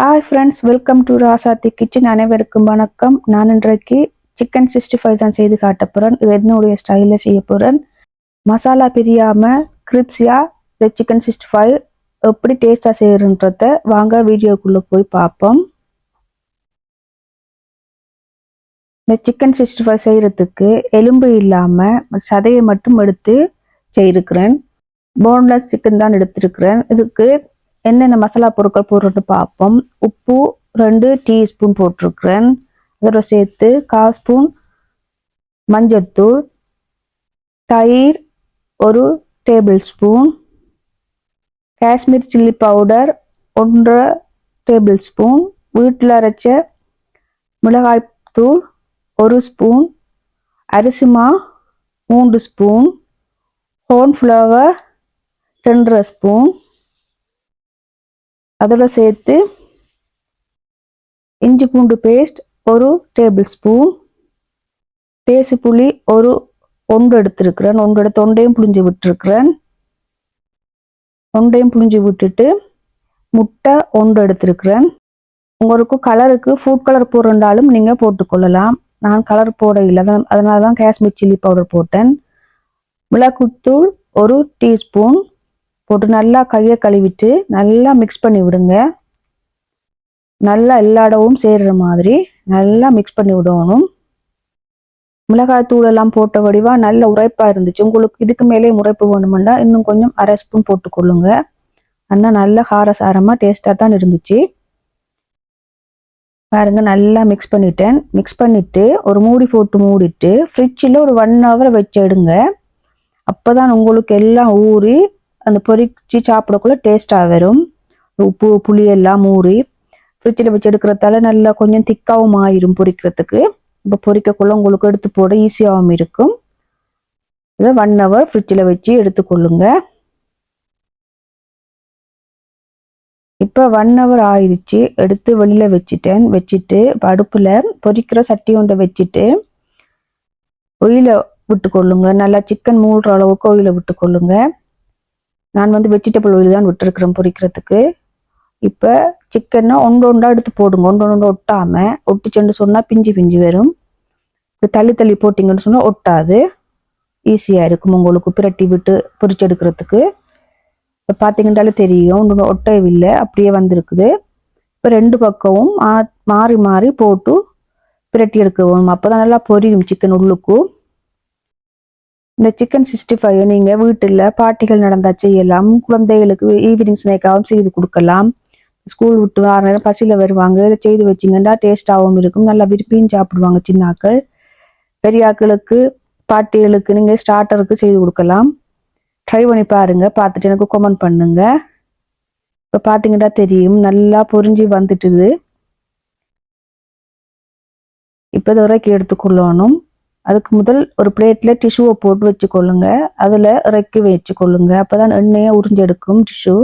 Hi friends welcome to Rasathi kitchen அனைவருக்கும் வணக்கம். நான் இன்றைக்கு சிக்கன் சிக்ஸ்டி ஃபைவ் தான் செய்து காட்ட போகிறேன் இது என்னுடைய ஸ்டைலில் செய்ய போகிறேன் மசாலா பிரியாமல் கிரிப்ஸியாக இந்த சிக்கன் சிக்ஸ்டி ஃபைவ் எப்படி டேஸ்ட்டாக செய்யறன்றத வாங்க வீடியோக்குள்ளே போய் பார்ப்போம். இந்த சிக்கன் சிக்ஸ்டி ஃபைவ் செய்கிறதுக்கு எலும்பு இல்லாமல் சதையை மட்டும் எடுத்து செய்திருக்கிறேன். போன்லெஸ் சிக்கன் தான் எடுத்திருக்கிறேன். இதுக்கு என்னென்ன மசாலா பொருட்கள் போடுறதுன்னு பார்ப்போம். உப்பு ரெண்டு டீஸ்பூன் போட்டிருக்கிறேன். அதோட சேர்த்து கால் ஸ்பூன் மஞ்சத்தூள் தயிர் ஒரு tablespoon Kashmir chilli powder ஒன்றரை டேபிள் ஸ்பூன் வீட்டில் அரைச்ச மிளகாய்த்தூள் ஒரு ஸ்பூன் அரிசிமா மூன்று ஸ்பூன் ஹோர்ன்ஃப்ளவர் ரெண்டரை ஸ்பூன் அதோட சேர்த்து இஞ்சி பூண்டு பேஸ்ட் ஒரு டேபிள் ஸ்பூன் தேசி புளி ஒரு ஒன்று எடுத்திருக்கிறேன். ஒன்றோட தொண்டையும் புளிஞ்சு விட்டுருக்கிறேன். தொண்டையும் புளிஞ்சு விட்டுட்டு முட்டை ஒன்று எடுத்திருக்கிறேன். உங்களுக்கு கலருக்கு ஃபுட் கலர் போடுறாலும் நீங்கள் போட்டுக்கொள்ளலாம். நான் கலர் போட இல்லை அதனால தான் காஷ்மீர் சில்லி பவுடர் போட்டேன். மிளகுத்தூள் ஒரு டீஸ்பூன் போட்டு நல்லா கையை கழுவிட்டு நல்லா மிக்ஸ் பண்ணி விடுங்க. நல்லா எல்லா இடமும் சேர்ற மாதிரி நல்லா மிக்ஸ் பண்ணி விடணும். மிளகாய் தூள் எல்லாம் போட்ட வடிவா நல்ல உரைப்பா இருந்துச்சு. உங்களுக்கு இதுக்கு மேலே உரைப்பு வேணுமெண்டா இன்னும் கொஞ்சம் அரை ஸ்பூன் போட்டுக்கொள்ளுங்க. ஆனால் நல்ல காரசாரமா டேஸ்டா தான் இருந்துச்சு. பாருங்க நல்லா மிக்ஸ் பண்ணிட்டேன். மிக்ஸ் பண்ணிட்டு ஒரு மூடி போட்டு மூடிட்டு ஃப்ரிட்ஜில் ஒரு ஒன் ஹவர் வச்சிடுங்க அப்போதான் உங்களுக்கு எல்லாம் ஊறி அந்த பொறிச்சு சாப்பிடக்குள்ள டேஸ்ட்டாக வரும். உப்பு புளி எல்லாம் ஊறி ஃப்ரிட்ஜில் வச்சு எடுக்கிறதால நல்லா கொஞ்சம் திக்காகவும் ஆயிரும் பொரிக்கிறதுக்கு இப்போ பொறிக்கக்குள்ள உங்களுக்கு எடுத்து போட ஈஸியாகவும் இருக்கும். இதை ஒன் ஹவர் ஃப்ரிட்ஜில் வச்சு எடுத்துக்கொள்ளுங்க. இப்போ ஒன் ஹவர் ஆயிடுச்சு எடுத்து வெளியில் வச்சுட்டேன். வச்சுட்டு அடுப்பில் பொரிக்கிற சட்டி ஒன்றை வச்சுட்டு ஒயில விட்டுக்கொள்ளுங்க. நல்லா சிக்கன் மூழ்கிற அளவுக்கு ஒயில விட்டுக்கொள்ளுங்க. நான் வந்து வெஜிடபிள் ஆயில் தான் விட்டுருக்குறேன் பொரிக்கிறதுக்கு இப்போ சிக்கனை ஒன்று ஒன்றா எடுத்து போடுங்க. ஒன்று ஒன்று ஒட்டாமல் ஒட்டிச்சுன்னு சொன்னால் பிஞ்சு பிஞ்சு வரும். இப்போ தள்ளி தள்ளி போட்டிங்கன்னு சொன்னால் ஒட்டாது. ஈஸியாக இருக்கும் உங்களுக்கு பிரட்டி விட்டு பொரிச்சு எடுக்கிறதுக்கு. இப்போ பார்த்தீங்கன்றாலே தெரியும். ஒன்று ஒட்டவில்லை. அப்படியே வந்திருக்குது. இப்போ ரெண்டு பக்கமும் மாறி மாறி போட்டு பிரட்டி எடுக்கவும். அப்போ தான் நல்லா பொரியும் சிக்கன் உள்ளுக்கும். இந்த சிக்கன் சிக்ஸ்டி ஃபைவ் நீங்கள் வீட்டில் பார்ட்டிகள் நடந்தால் செய்யலாம் குழந்தைகளுக்கு ஈவினிங் ஸ்நேக்காகவும் செய்து கொடுக்கலாம். ஸ்கூல் விட்டு ஆறு நேரம் பசியில் வருவாங்க. இதை செய்து வச்சிங்கன்னா டேஸ்டாகவும் இருக்கும். நல்லா விரும்பியும் சாப்பிடுவாங்க சின்னாக்கள். பெரியாக்களுக்கு பாட்டிகளுக்கு நீங்கள் ஸ்டார்டருக்கு செய்து கொடுக்கலாம். ட்ரை பண்ணி பாருங்கள் பார்த்துட்டு எனக்கு கமெண்ட் பண்ணுங்கள் இப்போ பார்த்தீங்கன்னா தெரியும். நல்லா பொறிஞ்சி வந்துட்டுது. இப்போ இதை இறக்கி எடுத்துக்கொள்ளணும். அதுக்கு முதல் ஒரு பிளேட்டில் டிஷ்யூவை போட்டு வச்சுக்கொள்ளுங்க. அதில் இறக்கி வச்சுக்கொள்ளுங்க. அப்பதான் எண்ணெயை உறிஞ்செடுக்கும் டிஷ்யூ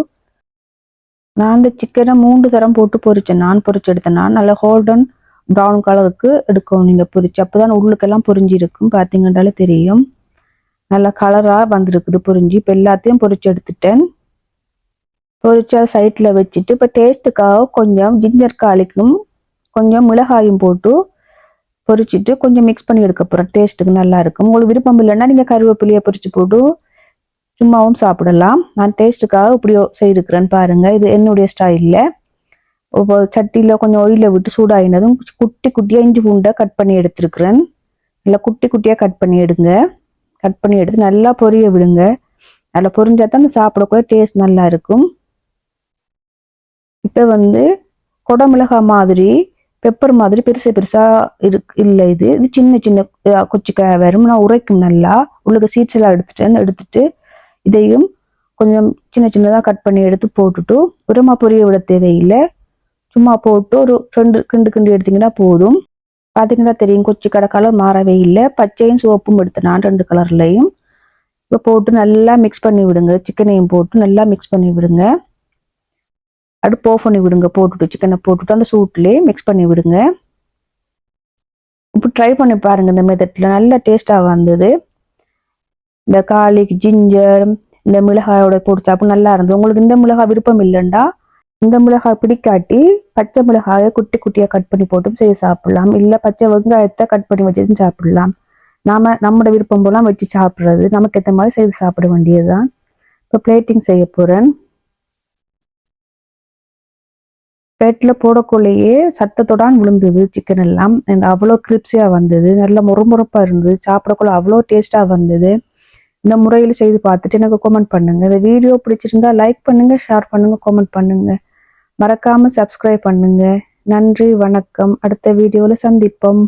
நான் அந்த சிக்கனை மூன்று தரம் போட்டு பொரித்தேன் நான் பொரிச்செடுத்தேன்னா எடுத்தேன் நல்லா ஹோல்டன் ப்ரௌன் கலருக்கு எடுக்கணும் நீங்கள் பொரிச்சு அப்பதான் உள்ளுக்கெல்லாம் பொரிஞ்சிருக்கும். பார்த்தீங்கன்றாலே தெரியும். நல்ல கலராக வந்திருக்குது பொரிஞ்சு. இப்போ எல்லாத்தையும் பொரிச்சு எடுத்துட்டேன் பொரிச்சா சைட்டில் வச்சுட்டு இப்போ டேஸ்ட்டுக்காக கொஞ்சம் ஜிஞ்சர் காலிக்கும் கொஞ்சம் மிளகாயும் போட்டு பொறிச்சிட்டு கொஞ்சம் மிக்ஸ் பண்ணி எடுக்க போகிறேன் டேஸ்ட்டுக்கு நல்லா இருக்கும். உங்களுக்கு விருப்பம் இல்லைன்னா நீங்கள் கருவேப்பிலையை பொறிச்சு போட்டு சும்மாவும் சாப்பிடலாம். நான் டேஸ்ட்டுக்காக இப்படி செய்திருக்கிறேன்னு பாருங்கள் இது என்னுடைய ஸ்டைலில் சட்டியில் கொஞ்சம் ஒயில விட்டு சூடாகினதும் குட்டி குட்டியாக இஞ்சி பூண்டை கட் பண்ணி எடுத்துருக்குறேன். நல்லா குட்டி குட்டியாக கட் பண்ணி எடுங்க. கட் பண்ணி எடுத்து நல்லா பொரிய விடுங்க. நல்லா பொரிஞ்சா தான் சாப்பிடக்கூட டேஸ்ட் நல்லா இருக்கும். இப்போ வந்து குடமிளகாய் மாதிரி பெப்பர் மாதிரி பெருசு பெருசா இருக்கு இல்லை இது. இது சின்ன சின்ன கொச்சிக்காய் வரும் நான் உரைக்கும் நல்லா. உள்ளுக்கு சீட்ஸ் எல்லாம் எடுத்துட்டேன் எடுத்துட்டு இதையும் கொஞ்சம் சின்ன சின்னதாக கட் பண்ணி எடுத்து போட்டுட்டு உரமா பொரிய விட தேவையில்லை. சும்மா போட்டு ஒரு ரெண்டு கிண்டு கிண்டு எடுத்தீங்கன்னா போதும். பார்த்தீங்கன்னா தெரியும் கொச்சி கடை கலர் மாறவே இல்லை. பச்சையும் சிவப்பும் எடுத்து நான் ரெண்டு கலர்லையும் இப்போ போட்டு நல்லா மிக்ஸ் பண்ணி விடுங்க. சிக்கனையும் போட்டு நல்லா மிக்ஸ் பண்ணி விடுங்க. அடுப்பு ஆஃப் பண்ணி விடுங்க. போட்டுட்டு சிக்கனை போட்டுட்டு அந்த சூட்லேயே மிக்ஸ் பண்ணி விடுங்க. இப்போ ட்ரை பண்ணி பாருங்க இந்த மெத்தட்ல நல்ல டேஸ்டாக வந்தது. இந்த காலிக் ஜிஞ்சர் இந்த மிளகாயோட போட்டு சாப்பிட்டு நல்லா இருந்தது. உங்களுக்கு இந்த மிளகாய் விருப்பம் இல்லைண்டா இந்த மிளகாய் பிடிக்காட்டி பச்சை மிளகாயை குட்டி குட்டியாக கட் பண்ணி போட்டும் செய்ய சாப்பிடலாம். இல்லை பச்சை வெங்காயத்தை கட் பண்ணி வச்சதும் சாப்பிடலாம். நாம நம்மளோட விருப்பம் போலாம் வச்சு சாப்பிட்றது. நமக்கு ஏற்ற மாதிரி செய்து சாப்பிட வேண்டியது தான் இப்போ பிளேட்டிங் செய்ய போகிறேன் பிளேட்டில் போடக்குள்ளேயே சத்தத்தோடான் விழுந்தது சிக்கன் எல்லாம். அண்ட் அவ்வளோ கிரிப்ஸியாக வந்தது. நல்ல முறுமுறுப்பாக இருந்தது. சாப்பிடக்குள்ள அவ்வளோ டேஸ்ட்டாக வந்தது. இந்த முறையில் செய்து பார்த்துட்டு எனக்கு கமெண்ட் பண்ணுங்க. இந்த வீடியோ பிடிச்சிருந்தா லைக் பண்ணுங்கள் ஷேர் பண்ணுங்கள் கமெண்ட் பண்ணுங்கள் மறக்காமல் சப்ஸ்கிரைப் பண்ணுங்கள் நன்றி வணக்கம். அடுத்த வீடியோவில் சந்திப்போம்.